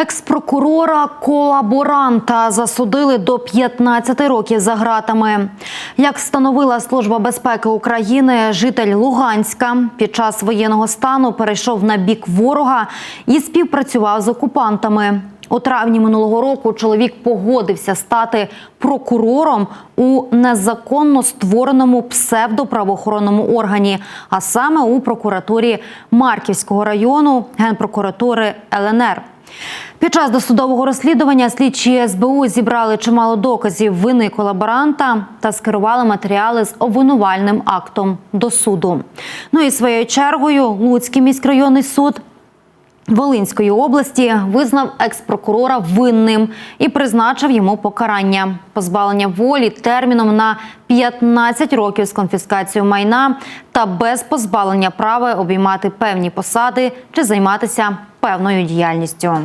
Експрокурора колаборанта засудили до 15 років за ґратами. Як встановила Служба безпеки України, житель Луганська під час воєнного стану перейшов на бік ворога і співпрацював з окупантами. У травні минулого року чоловік погодився стати прокурором у незаконно створеному псевдоправоохоронному органі, а саме у прокуратурі Марківського району генпрокуратури ЛНР. Під час досудового розслідування слідчі СБУ зібрали чимало доказів вини колаборанта та скерували матеріали з обвинувальним актом до суду. Ну і своєю чергою Луцький міськрайонний суд Волинської області визнав експрокурора винним і призначив йому покарання позбавлення волі терміном на 15 років з конфіскацією майна та без позбавлення права обіймати певні посади чи займатися певною діяльністю.